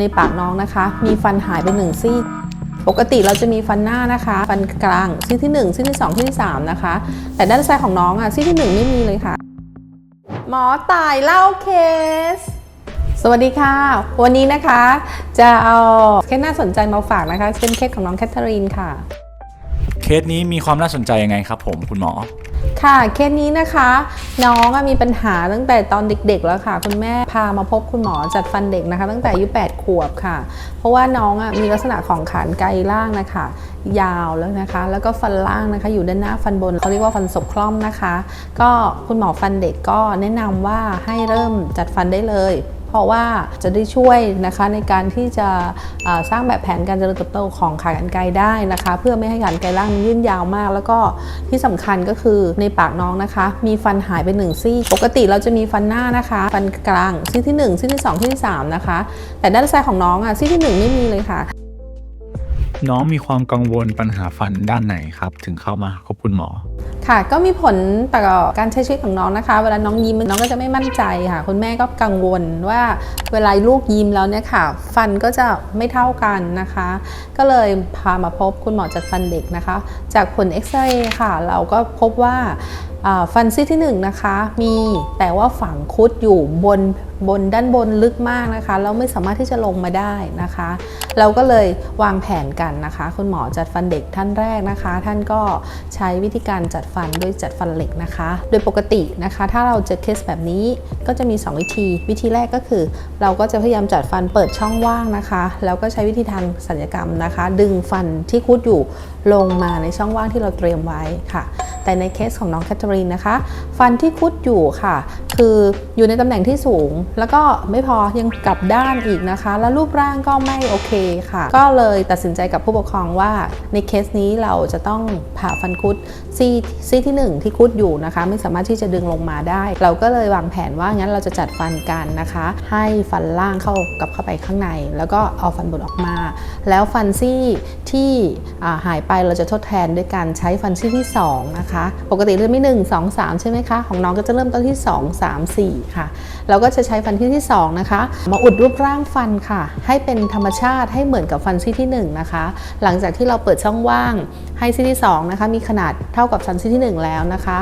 ในปากน้องนะคะ มีฟันหายไปหนึ่งซี่ ปกติเราจะมีฟันหน้านะคะ ฟันกลางซี่ที่ 1 ซี่ที่ 2 ซี่ที่ 3 นะคะ แต่ด้านซ้ายของน้องอะซี่ที่ 1 ไม่มีเลยค่ะ หมอตายเล่าเคส สวัสดีค่ะ วันนี้นะคะ จะเอาเคสน่าสนใจมาฝากนะคะเป็นเคสของน้องแคทเธอรีนค่ะ สนี้มีความน่าสนใจยังไงครับผมคุณหมอ ค่ะเคสนี้นะคะ น้องมีปัญหาตั้งแต่ตอนเด็กๆแล้วค่ะ คุณแม่พามาพบคุณหมอจัดฟันเด็กนะคะ ตั้งแต่อายุ8ขวบค่ะ เพราะว่าน้องมีลักษณะของขานไกลล่างนะคะ ยาวแล้วนะคะ แล้วก็ฟันล่างนะคะ อยู่ด้านหน้าฟันบนเขาเรียกว่าฟันศกคล่อมนะคะ ก็คุณหมอฟันเด็กก็แนะนำว่าให้เริ่มจัดฟันได้เลย เพราะว่าจะได้ช่วยนะคะในการที่จะสร้างแบบแผนการเจริญเติบโตของขากรรไกรได้นะคะ เพื่อไม่ให้ขากรรไกรล่างมันยื่นยาวมาก แล้วก็ที่สำคัญก็คือในปากน้องนะคะ มีฟันหายไปหนึ่งซี่ ปกติเราจะมีฟันหน้านะคะ ฟันกลางซี่ที่ 1 ซี่ที่ 2 ซี่ที่ 3 นะคะ แต่ด้านซ้ายของน้องอะซี่ที่ 1 ไม่มีเลยค่ะ น้องมีความกังวลปัญหาฟันด้านไหนครับ ถึงเข้ามาพบคุณหมอ ค่ะก็มีผลต่อการใช้ชีวิตของน้องนะคะ เวลาน้องยิ้มน้องก็จะไม่มั่นใจค่ะ คุณแม่ก็กังวลว่าเวลาลูกยิ้มแล้วเนี่ยค่ะ ฟันก็จะไม่เท่ากันนะคะ ก็เลยพามาพบคุณหมอจัดฟันเด็กนะคะ จากผลเอ็กซเรย์ค่ะ เราก็พบว่าอ่า ฟันซี่ที่1นงนะคะมีแต่ว่าฝังคุดอยู่บนบนด้านบนลึกมากนะคะแล้วไม่สามารถที่จะลงมาได้นะคะ เราก็เลยวางแผนกันนะคะ คุณหมอจัดฟันเด็กท่านแรกนะคะ ท่านก็ใช้วิธีการจัดฟันด้วยจัดฟันเหล็กนะคะ โดยปกตินะคะ ถ้าเราเจอเคสแบบนี้ก็จะมี 2 วิธี วิธีแรกก็คือ เราก็จะพยายามจัดฟันเปิดช่องว่างนะคะแล้วก็ใช้วิธีทางศัลยกรรมนะคะ ดึงฟันที่คุดอยู่ลงมาในช่องว่างที่เราเตรียมไว้ค่ะ แต่ในเคสของน้องแคทเธอรีนนะคะ ฟันที่คุดอยู่ค่ะ คืออยู่ในตำแหน่งที่สูง แล้วก็ไม่พอยังกลับด้านอีกนะคะ แล้วรูปร่างก็ไม่โอเคค่ะ ก็เลยตัดสินใจกับผู้ปกครองว่าในเคสนี้เราจะต้องผ่าฟันคุดซี่ซี่ที่ 1 ที่คุดอยู่นะคะ ไม่สามารถที่จะดึงลงมาได้ เราก็เลยวางแผนว่างั้นเราจะจัดฟันกันนะคะ ให้ฟันล่างเข้ากับเข้าไปข้างใน แล้วก็เอาฟันบนออกมา แล้วฟันซี่ที่หายไปเราจะทดแทนด้วยการใช้ฟันซี่ที่2นะคะปกติเริ่มที่1 2 3 ใช่ไหมคะของน้องก็จะเริ่มต้นที่ 2 3 4 ค่ะ เราก็จะใช้ฟันซี่ที่ 2 นะคะ มาอุดรูปร่างฟันค่ะ ให้เป็นธรรมชาติให้เหมือนกับฟันซี่ที่ 1 นะคะ หลังจากที่เราเปิดช่องว่างให้ซี่ที่2นะคะมีขนาดเท่ากับฟันซี่ที่ 1 แล้วนะคะ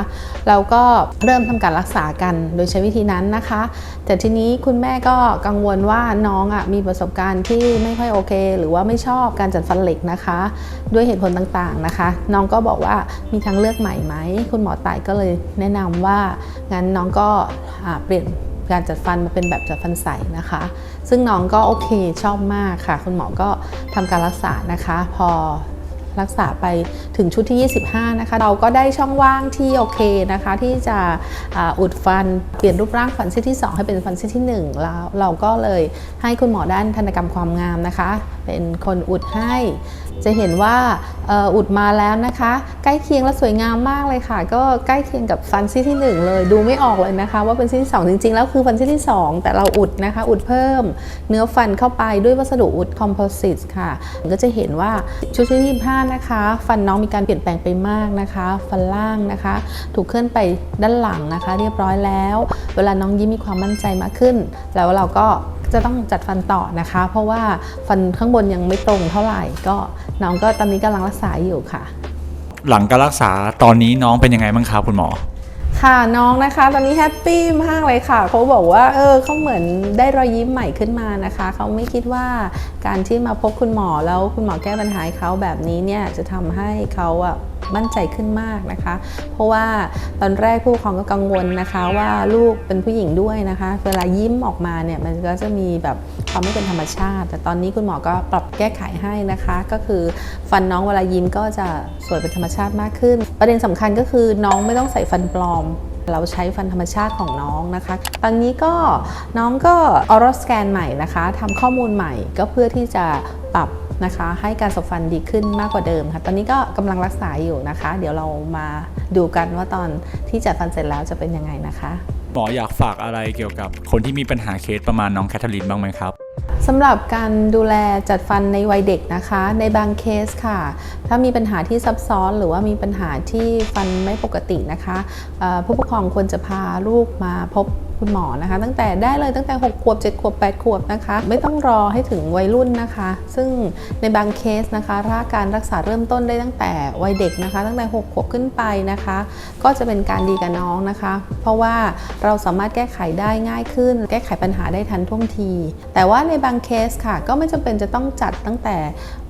เราก็เริ่มทำการรักษากันโดยใช้วิธีนั้นนะคะ แต่ทีนี้คุณแม่ก็กังวลว่าน้องอะมีประสบการณ์ที่ไม่ค่อยโอเค หรือว่าไม่ชอบการจัดฟันเหล็กนะคะ ด้วยเหตุผลต่างๆนะคะ น้องก็บอกว่ามีทางเลือกใหม่ไหม คุณหมอต่ายก็เลยแนะนำว่างั้นน้องก็เปลี่ยนการจัดฟันมาเป็นแบบจัดฟันใสนะคะ ซึ่งน้องก็โอเคชอบมากค่ะ คุณหมอก็ทำการรักษานะคะ พอรักษาไปถึงชุดที่ 25 นะคะ เราก็ได้ช่องว่างที่โอเคนะคะ ที่จะอ,อุดฟันเปลี่ยนรูปร่างฟันซี่ที่ 2 ให้เป็นฟันซี่ที่ 1 แล้วเราก็เลยให้คุณหมอด้านทันตกรรมความงามนะคะ เป็นคนอุดให้ จะเห็นว่าอุดมาแล้วนะคะ ใกล้เคียงและสวยงามมากเลยค่ะ ก็ใกล้เคียงกับฟันซี่ที่ 1 เลย ดูไม่ออกเลยนะคะ ว่าเป็นซี่ที่2จริงๆ แล้วคือฟันซี่ที่ 2 แต่เราอุดนะคะ อุดเพิ่ม เนื้อฟันเข้าไปด้วยวัสดุอุดคอมโพสิตค่ะก็จะเห็นว่าชุดที่25นะคะ ฟันน้องมีการเปลี่ยนแปลงไปมากนะคะ ฟันล่างนะคะ ถูกเคลื่อนไปด้านหลังนะคะ เรียบร้อยแล้ว เวลาน้องยิ้มมีความมั่นใจมากขึ้น แล้วเราก็ จะต้องจัดฟันต่อนะคะ เพราะว่าฟันข้างบนยังไม่ตรงเท่าไหร่ก็น้องก็ตอนนี้กำลังรักษาอยู่ค่ะ หลังการรักษาตอนนี้น้องเป็นยังไงบ้างครับคุณหมอค่ะน้องนะคะ ตอนนี้แฮปปี้มากเลยค่ะเขาบอกว่าเออเขาเหมือนได้รอยยิ้มใหม่ขึ้นมานะคะเขาไม่คิดว่าการที่มาพบคุณหมอแล้วคุณหมอแก้ปัญหาให้เขาแบบนี้เนี่ยจะทำให้เขาอะ มั่นใจขึ้นมากนะคะ เพราะว่าตอนแรกผู้ปกครองก็กังวลนะคะว่าลูกเป็นผู้หญิงด้วยนะคะ เวลายิ้มออกมาเนี่ยมันก็จะมีแบบความไม่เป็นธรรมชาติ แต่ตอนนี้คุณหมอก็ปรับแก้ไขให้นะคะ ก็คือฟันน้องเวลายิ้มก็จะสวยเป็นธรรมชาติมากขึ้น ประเด็นสำคัญก็คือน้องไม่ต้องใส่ฟันปลอมเราใช้ฟันธรรมชาติของน้องนะคะ ตอนนี้ก็น้องก็ออร l สแกนใหม่นะคะทำข้อมูลใหม่ก็เพื่อที่จะปรับ นะคะ ให้การสบฟันดีขึ้นมากกว่าเดิมค่ะ ตอนนี้ก็กำลังรักษาอยู่นะคะ เดี๋ยวเรามาดูกันว่าตอนที่จัดฟันเสร็จแล้วจะเป็นยังไงนะคะ หมออยากฝากอะไรเกี่ยวกับคนที่มีปัญหาเคสประมาณน้องแคทเธอรีนบ้างไหมครับสำหรับการดูแลจัดฟันในวัยเด็กนะคะ ในบางเคสค่ะ ถ้ามีปัญหาที่ซับซ้อนหรือว่ามีปัญหาที่ฟันไม่ปกตินะคะเอ่อผู้ปกครองควรจะพาลูกมาพบ คุณหมอนะคะ ตั้งแต่ได้เลยตั้งแต่ 6 ขวบ 7 ขวบ 8 ขวบนะคะ ไม่ต้องรอให้ถึงวัยรุ่นนะคะ ซึ่งในบางเคสนะคะถ้าการรักษาเริ่มต้นได้ตั้งแต่วัยเด็กนะคะ ตั้งแต่ 6 ขวบขึ้นไปนะคะ ก็จะเป็นการดีกับน้องนะคะ เพราะว่าเราสามารถแก้ไขได้ง่ายขึ้น แก้ไขปัญหาได้ทันท่วงที แต่ว่าในบางเคสค่ะ ก็ไม่จำเป็นจะต้องจัดตั้งแต่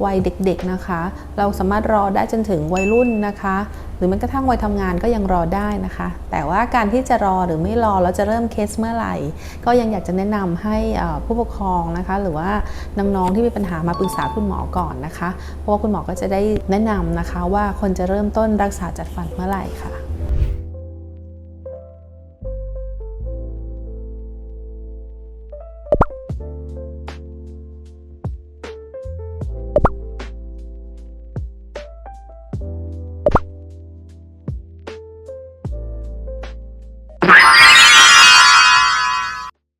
วัยเด็กๆนะคะ เราสามารถรอได้จนถึงวัยรุ่นนะคะหรือแม้กระทั่งวัยทำงานก็ยังรอได้นะคะ แต่ว่าการที่จะรอหรือไม่รอแล้วจะเริ่มเคสเมื่อไหร่ ก็ยังอยากจะแนะนำให้ผู้ปกครองนะคะ หรือว่าน้องๆที่มีปัญหามาปรึกษาคุณหมอก่อนนะคะ เพราะว่าคุณหมอก็จะได้แนะนำนะคะ ว่าคนจะเริ่มต้นรักษาจัดฟันเมื่อไหร่ค่ะ